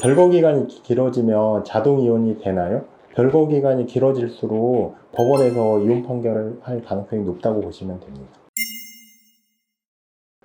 별거 기간이 기- 길어지면 자동 이혼이 되나요? 별거 기간이 길어질수록 법원에서 이혼 판결을 할 가능성이 높다고 보시면 됩니다.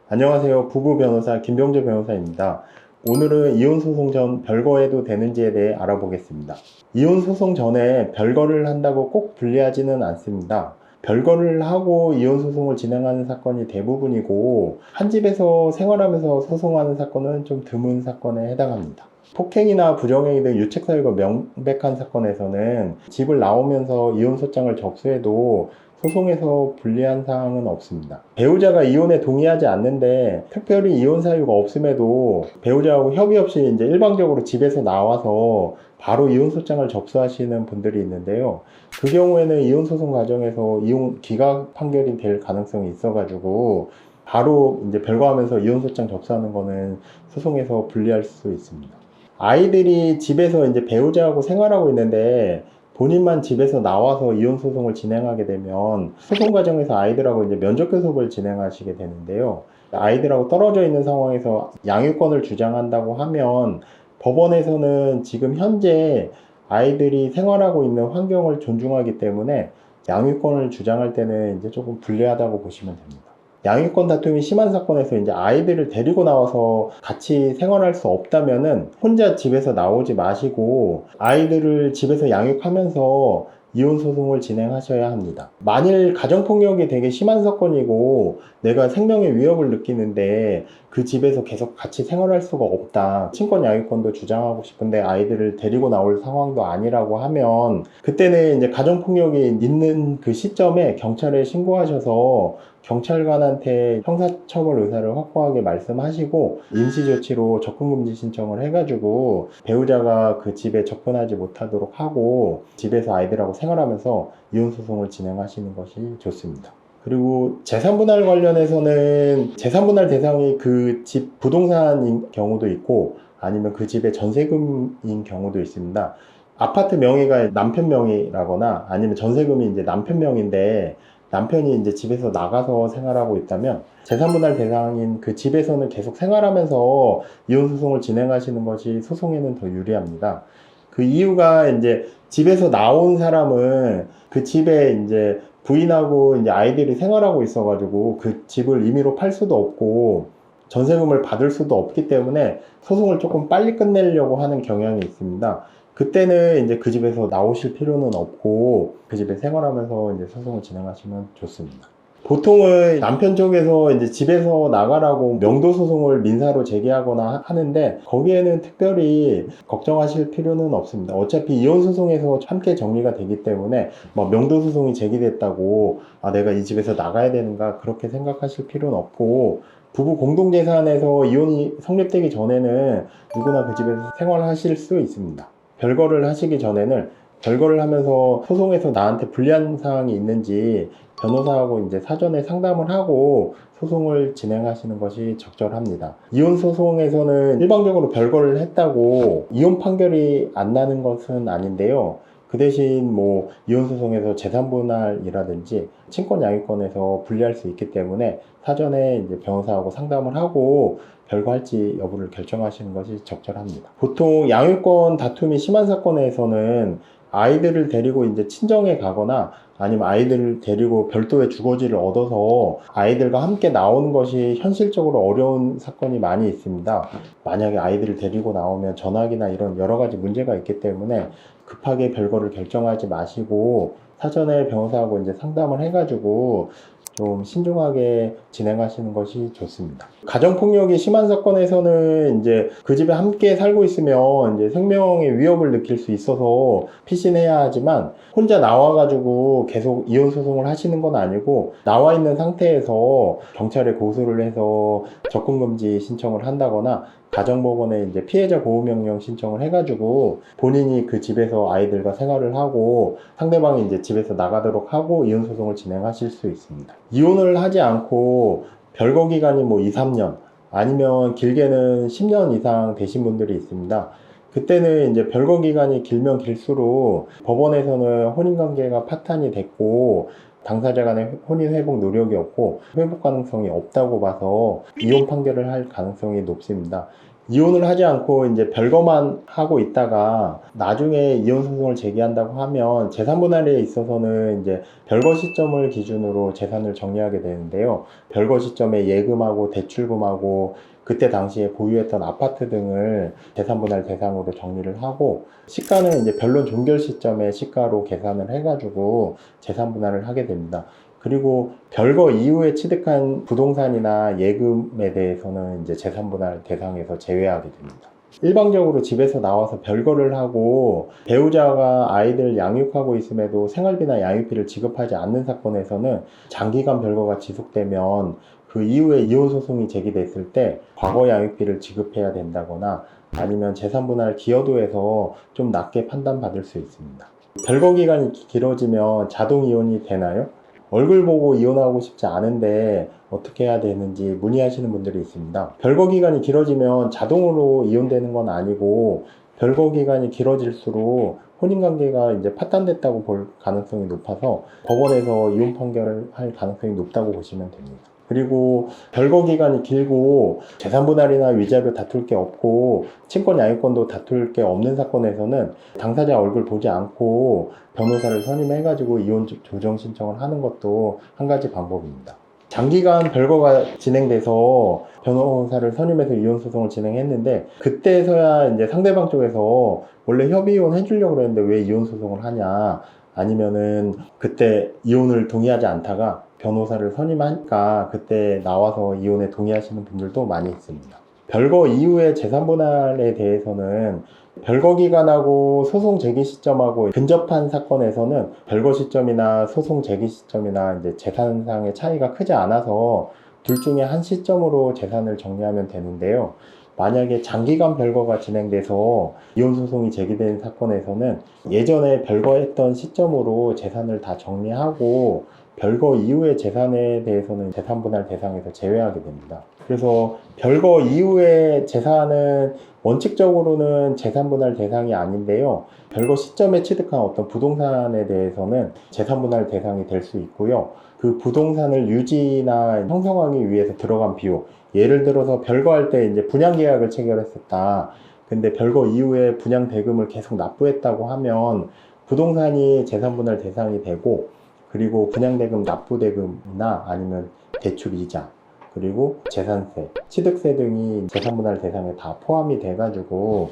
안녕하세요. 부부 변호사 김병재 변호사입니다. 오늘은 이혼 소송 전 별거해도 되는지에 대해 알아보겠습니다. 이혼 소송 전에 별거를 한다고 꼭 불리하지는 않습니다. 별거를 하고 이혼 소송을 진행하는 사건이 대부분이고 한 집에서 생활하면서 소송하는 사건은 좀 드문 사건에 해당합니다. 폭행이나 부정행위 등 유책 사유가 명백한 사건에서는 집을 나오면서 이혼 소장을 접수해도 소송에서 불리한 사항은 없습니다. 배우자가 이혼에 동의하지 않는데 특별히 이혼 사유가 없음에도 배우자하고 협의 없이 이제 일방적으로 집에서 나와서 바로 이혼 소장을 접수하시는 분들이 있는데요. 그 경우에는 이혼 소송 과정에서 이혼 기각 판결이 될 가능성이 있어가지고 바로 이제 별거하면서 이혼 소장 접수하는 거는 소송에서 불리할 수 있습니다. 아이들이 집에서 이제 배우자하고 생활하고 있는데 본인만 집에서 나와서 이혼 소송을 진행하게 되면 소송 과정에서 아이들하고 이제 면접 교섭을 진행하시게 되는데요. 아이들하고 떨어져 있는 상황에서 양육권을 주장한다고 하면 법원에서는 지금 현재 아이들이 생활하고 있는 환경을 존중하기 때문에 양육권을 주장할 때는 이제 조금 불리하다고 보시면 됩니다. 양육권 다툼이 심한 사건에서 이제 아이들을 데리고 나와서 같이 생활할 수 없다면은 혼자 집에서 나오지 마시고 아이들을 집에서 양육하면서 이혼 소송을 진행하셔야 합니다. 만일 가정폭력이 되게 심한 사건이고 내가 생명의 위협을 느끼는데 그 집에서 계속 같이 생활할 수가 없다. 친권 양육권도 주장하고 싶은데 아이들을 데리고 나올 상황도 아니라고 하면 그때는 이제 가정폭력이 있는 그 시점에 경찰에 신고하셔서 경찰관한테 형사처벌 의사를 확고하게 말씀하시고 임시조치로 접근금지 신청을 해가지고 배우자가 그 집에 접근하지 못하도록 하고 집에서 아이들하고 생활하면서 이혼소송을 진행하시는 것이 좋습니다. 그리고 재산분할 관련해서는 재산분할 대상이 그 집 부동산인 경우도 있고 아니면 그 집의 전세금인 경우도 있습니다. 아파트 명의가 남편 명의라거나 아니면 전세금이 이제 남편 명인데 남편이 이제 집에서 나가서 생활하고 있다면 재산분할 대상인 그 집에서는 계속 생활하면서 이혼 소송을 진행하시는 것이 소송에는 더 유리합니다. 그 이유가 이제 집에서 나온 사람은 그 집에 이제 부인하고 이제 아이들이 생활하고 있어가지고 그 집을 임의로 팔 수도 없고 전세금을 받을 수도 없기 때문에 소송을 조금 빨리 끝내려고 하는 경향이 있습니다. 그때는 이제 그 집에서 나오실 필요는 없고 그 집에 생활하면서 이제 소송을 진행하시면 좋습니다. 보통은 남편 쪽에서 이제 집에서 나가라고 명도 소송을 민사로 제기하거나 하- 하는데 거기에는 특별히 걱정하실 필요는 없습니다. 어차피 이혼 소송에서 함께 정리가 되기 때문에 뭐 명도 소송이 제기됐다고 아 내가 이 집에서 나가야 되는가 그렇게 생각하실 필요는 없고 부부 공동재산에서 이혼이 성립되기 전에는 누구나 그 집에서 생활하실 수 있습니다. 별거를 하시기 전에는 별거를 하면서 소송에서 나한테 불리한 사항이 있는지 변호사하고 이제 사전에 상담을 하고 소송을 진행하시는 것이 적절합니다. 이혼 소송에서는 일방적으로 별거를 했다고 이혼 판결이 안 나는 것은 아닌데요. 그 대신 뭐 이혼 소송에서 재산 분할이라든지 친권 양육권에서 불리할 수 있기 때문에 사전에 이제 변호사하고 상담을 하고 별거할지 여부를 결정하시는 것이 적절합니다. 보통 양육권 다툼이 심한 사건에서는 아이들을 데리고 이제 친정에 가거나 아니면 아이들을 데리고 별도의 주거지를 얻어서 아이들과 함께 나오는 것이 현실적으로 어려운 사건이 많이 있습니다. 만약에 아이들을 데리고 나오면 전학이나 이런 여러 가지 문제가 있기 때문에 급하게 별거를 결정하지 마시고 사전에 변호사하고 이제 상담을 해가지고 좀 신중하게 진행하시는 것이 좋습니다. 가정폭력이 심한 사건에서는 이제 그 집에 함께 살고 있으면 이제 생명의 위협을 느낄 수 있어서 피신해야 하지만 혼자 나와가지고 계속 이혼 소송을 하시는 건 아니고 나와 있는 상태에서 경찰에 고소를 해서 접근금지 신청을 한다거나 가정법원에 이제 피해자 보호명령 신청을 해가지고 본인이 그 집에서 아이들과 생활을 하고 상대방이 이제 집에서 나가도록 하고 이혼 소송을 진행하실 수 있습니다. 이혼을 하지 않고 별거 기간이 뭐 2, 3년 아니면 길게는 10년 이상 되신 분들이 있습니다. 그때는 이제 별거 기간이 길면 길수록 법원에서는 혼인관계가 파탄이 됐고 당사자 간의 혼인 회복 노력이 없고 회복 가능성이 없다고 봐서 이혼 판결을 할 가능성이 높습니다. 이혼을 하지 않고 이제 별거만 하고 있다가 나중에 이혼 소송을 제기한다고 하면 재산 분할에 있어서는 이제 별거 시점을 기준으로 재산을 정리하게 되는데요. 별거 시점에 예금하고 대출금하고 그때 당시에 보유했던 아파트 등을 재산 분할 대상으로 정리를 하고 시가는 이제 변론 종결 시점에 시가로 계산을 해가지고 재산 분할을 하게 됩니다. 그리고 별거 이후에 취득한 부동산이나 예금에 대해서는 이제 재산 분할 대상에서 제외하게 됩니다. 일방적으로 집에서 나와서 별거를 하고 배우자가 아이들 양육하고 있음에도 생활비나 양육비를 지급하지 않는 사건에서는 장기간 별거가 지속되면 그 이후에 이혼 소송이 제기됐을 때 과거 양육비를 지급해야 된다거나 아니면 재산 분할 기여도에서 좀 낮게 판단받을 수 있습니다. 별거 기간이 기- 길어지면 자동 이혼이 되나요? 얼굴 보고 이혼하고 싶지 않은데 어떻게 해야 되는지 문의하시는 분들이 있습니다. 별거 기간이 길어지면 자동으로 이혼되는 건 아니고 별거 기간이 길어질수록 혼인 관계가 이제 파탄됐다고 볼 가능성이 높아서 법원에서 이혼 판결을 할 가능성이 높다고 보시면 됩니다. 그리고 별거 기간이 길고 재산 분할이나 위자료 다툴 게 없고 친권 양육권도 다툴 게 없는 사건에서는 당사자 얼굴 보지 않고 변호사를 선임해 가지고 이혼 조- 조정 신청을 하는 것도 한 가지 방법입니다. 장기간 별거가 진행돼서 변호사를 선임해서 이혼 소송을 진행했는데 그때서야 이제 상대방 쪽에서 원래 협의 이혼 해주려고 그랬는데 왜 이혼 소송을 하냐 아니면은 그때 이혼을 동의하지 않다가 변호사를 선임하니까 그때 나와서 이혼에 동의하시는 분들도 많이 있습니다. 별거 이후의 재산 분할에 대해서는 별거 기간하고 소송 제기 시점하고 근접한 사건에서는 별거 시점이나 소송 제기 시점이나 이제 재산상의 차이가 크지 않아서 둘 중에 한 시점으로 재산을 정리하면 되는데요. 만약에 장기간 별거가 진행돼서 이혼 소송이 제기된 사건에서는 예전에 별거했던 시점으로 재산을 다 정리하고 별거 이후의 재산에 대해서는 재산 분할 대상에서 제외하게 됩니다. 그래서 별거 이후의 재산은 원칙적으로는 재산 분할 대상이 아닌데요. 별거 시점에 취득한 어떤 부동산에 대해서는 재산 분할 대상이 될 수 있고요. 그 부동산을 유지나 형성하기 위해서 들어간 비용. 예를 들어서 별거할 때 이제 분양 계약을 체결했었다. 근데 별거 이후에 분양 대금을 계속 납부했다고 하면 부동산이 재산 분할 대상이 되고 그리고 분양대금 납부대금이나 아니면 대출 이자 그리고 재산세, 취득세 등이 재산분할 대상에 다 포함이 돼가지고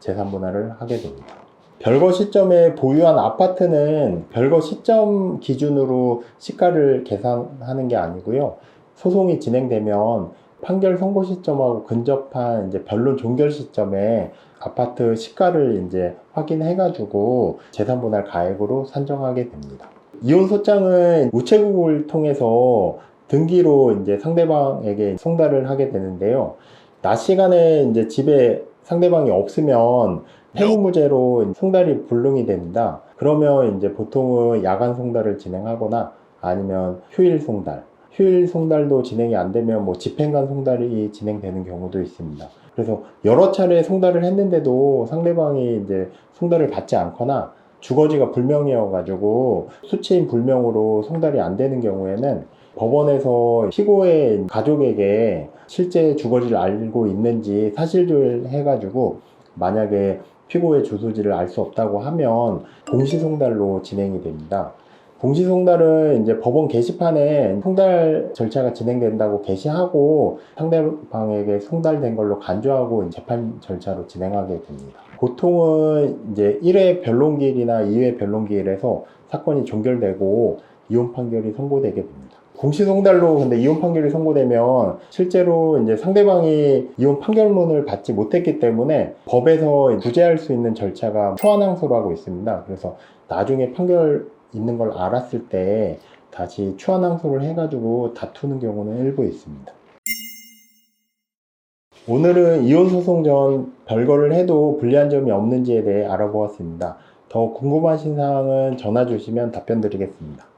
재산분할을 하게 됩니다. 별거 시점에 보유한 아파트는 별거 시점 기준으로 시가를 계산하는 게 아니고요. 소송이 진행되면 판결 선고 시점하고 근접한 이제 변론 종결 시점에 아파트 시가를 이제 확인해가지고 재산분할 가액으로 산정하게 됩니다. 이혼 소장은 우체국을 통해서 등기로 이제 상대방에게 송달을 하게 되는데요. 낮 시간에 이제 집에 상대방이 없으면 폐무무죄로 송달이 불능이 됩니다. 그러면 이제 보통은 야간 송달을 진행하거나 아니면 휴일 송달. 휴일 송달도 진행이 안 되면 뭐 집행관 송달이 진행되는 경우도 있습니다. 그래서 여러 차례 송달을 했는데도 상대방이 이제 송달을 받지 않거나 주거지가 불명이어가지고 수치인 불명으로 송달이 안 되는 경우에는 법원에서 피고의 가족에게 실제 주거지를 알고 있는지 사실조회를 해가지고 만약에 피고의 주소지를 알 수 없다고 하면 공시송달로 진행이 됩니다. 공시송달은 이제 법원 게시판에 송달 절차가 진행된다고 게시하고 상대방에게 송달된 걸로 간주하고 재판 절차로 진행하게 됩니다. 보통은 이제 1회 변론기일이나 2회 변론기일에서 사건이 종결되고 이혼 판결이 선고되게 됩니다. 공시송달로 근데 이혼 판결이 선고되면 실제로 이제 상대방이 이혼 판결문을 받지 못했기 때문에 법에서 구제할 수 있는 절차가 추한항소라고 있습니다. 그래서 나중에 판결 있는 걸 알았을 때 다시 추한 항소를 해가지고 다투는 경우는 일부 있습니다. 오늘은 이혼 소송 전 별거를 해도 불리한 점이 없는지에 대해 알아보았습니다. 더 궁금하신 사항은 전화 주시면 답변 드리겠습니다.